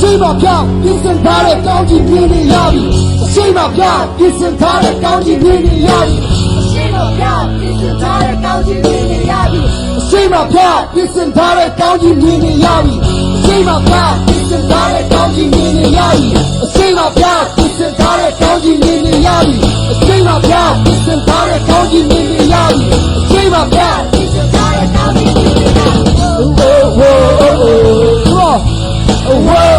ရှိမပြောင်းပြင်ဆင်ထားတဲ့ကောင်းကြီးမြင်နေရပြီရှိမပြောင်းပြင်ဆင်ထားတဲ့ကောင်းကြီးမြင်နေရပြီရှိလို့ပြောင်းပြစ်ထားတဲ့ကောင်းချီးမြင်နေရပြီရှိမပြောင်းပြင်ဆင်ထားတဲ့ကောင်းကြီးမြင်နေရပြီရှိမပြောင်းပြင်ဆင်ထားတဲ့ကောင်းကြီးမြင်နေရပြီရှိမပြောင်းပြင်ဆင်ထားတဲ့ကောင်းကြီးမြင်နေရပြီရှိမပြောင်းပြင်ဆင်ထားတဲ့ကောင်းကြီးမြင်နေရပြီရှိမပြောင်းပြစ်ထားတဲ့ကောင်းချီးမြင်နေရပြီ Oh, oh, oh, oh, oh. Oh, oh, oh,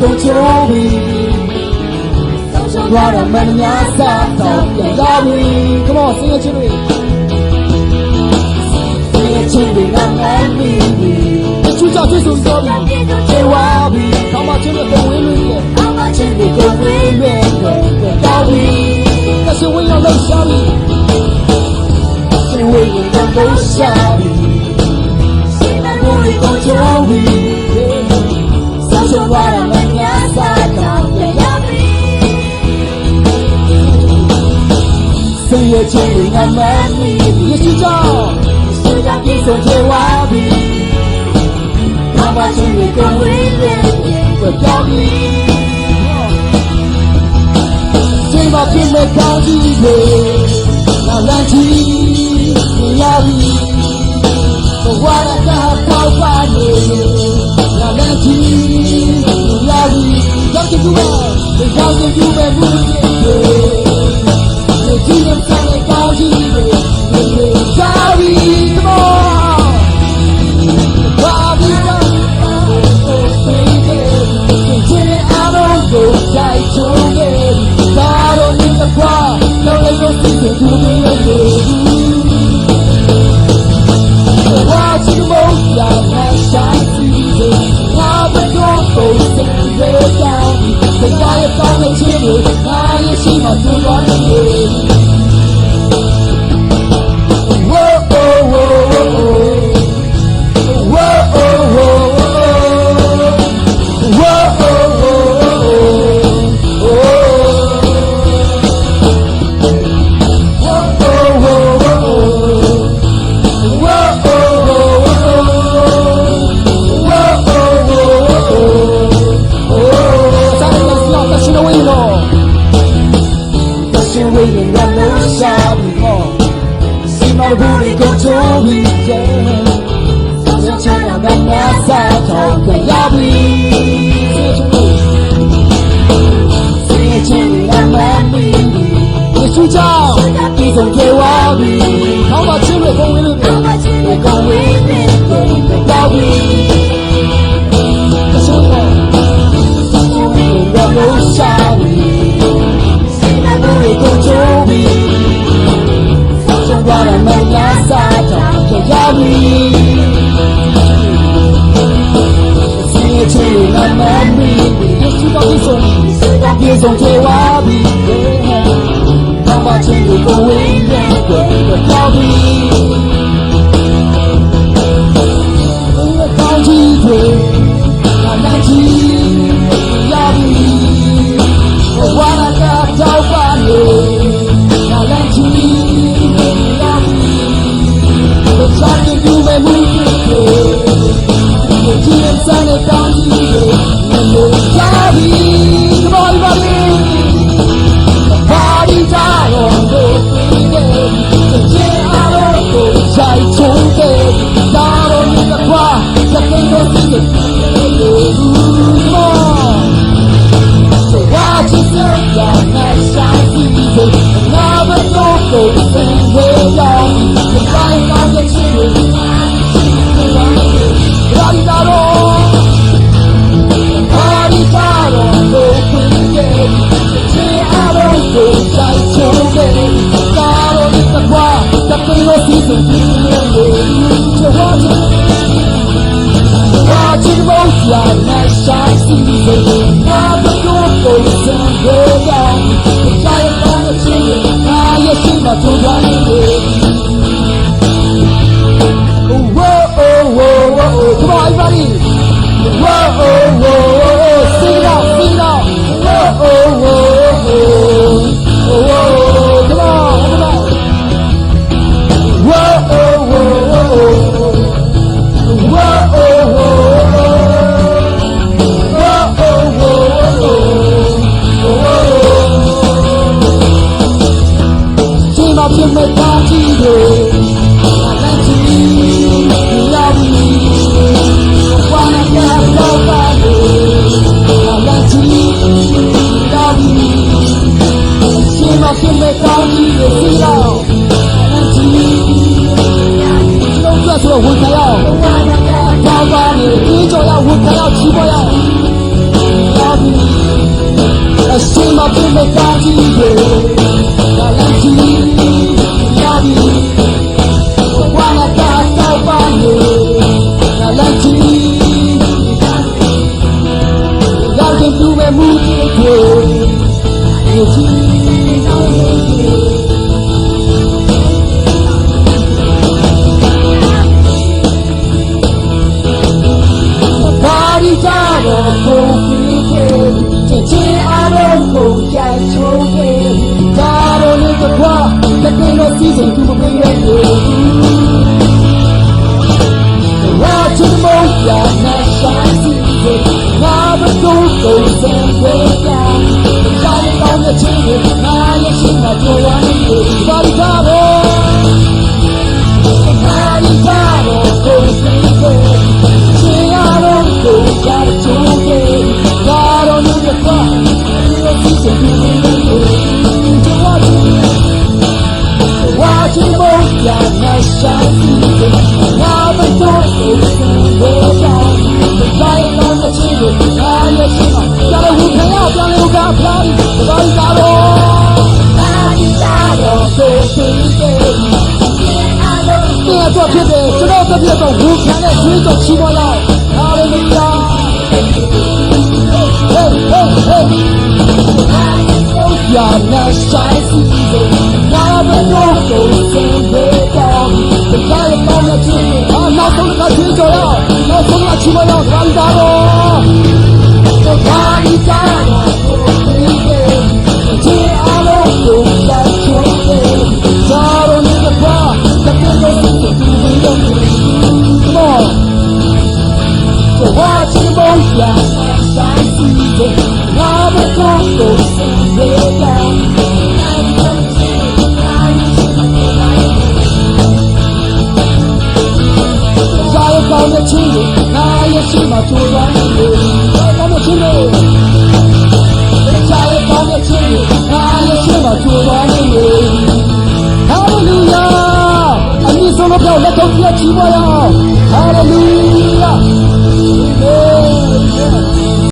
ကုန်ချိုးပြီဆုံးရှုံးဘာရမန်များစားတော့ပြန်လာပြီ Come on sing it to me Sing it to me ငါငါမီပြီချူချာချူဆိုတော့ပြီခြေဝါပြီခေါင်းမချင်းနဲ့ပုံဝင်းလို့ရဲ့အောက်မှာချစ်နေကိုကိုယ်ဝဝေးင်းရဲ့တော့ပြီကစဝင်းရောက်လို့ရှာပြီစဝင်းရောက်လို့ရှာပြီရှိ ရဲ့ချင်းတွေငါမမီယေရှုကြောင့်သူကြောင့်ပြည့်စုံဆုံးချေဝါပြီအောက်မှာချစ်နေကိုဝေးပြန်ကိုကြောက်ပြီစိတ်မပြင်းမဲ့ကောင်းကြီးတွေငါလမ်းကြီးရပြီဘဝရတာပေါ့ပါနေငါလမ်းကြီးရပြီကြောက်ကြည့်ပါကြောက်ကြည့်ပဲဘူးတွေဒီနေ့စ တဲ့ကောင်းကြီးတွေကြာပြီ come on Bobby Tiene aro စားတော့ပြန်ရပြီ Sing it I'm a baby ယေရှုကြောင့်ဒီဆုံးကျေဝါပြီခေါင်းမချင်းတွေပုံဝင်းလို့အောက်မှာချစ်နေကိုဝေးပြ me I'm a baby ယေရှုတော်ဒီဆုံးဒီဆုံးကျေဝါပြီခေါင်းမချင်းတွေကိုဝင်းပြန်တော်ပြီကောင်းကြီးတွေနာနာကြီး Watch it roll, nice shots, easy. Now the door goes and go down. Oh. ချိန်မှာဖြစ်မဲ့ကောင်းကြီးတွေလက်ချီလာပြီဝါနာကတော့ပါလေလက်ချီလာပြီရှင်မဖြစ်မဲ့ကောင်းကြီးတွေစီတော့လက်ချီလုံးသက်ဆိုတော့ဝန်ခံရအောင်ပါပါလေဒီကြော်ရဝန်ခံရချီးပေါ် can do a movie again It's Party time of coffee Trên trên Now you're singing Gotta who can out Gotta who got party Everybody got on Everybody got on So baby ဒီတော့ဖြစ်တယ်ကျွန်တော်တို့ပြတော့ဝူခံတဲ့ကျွေးတော့ချီးမလားဟာလေလုယာ Hey hey hey Ya na shine see Now the door goes in the down The light on the table အာနောက်ဆုံးကကျွေးကြော်ရအော Hallelujah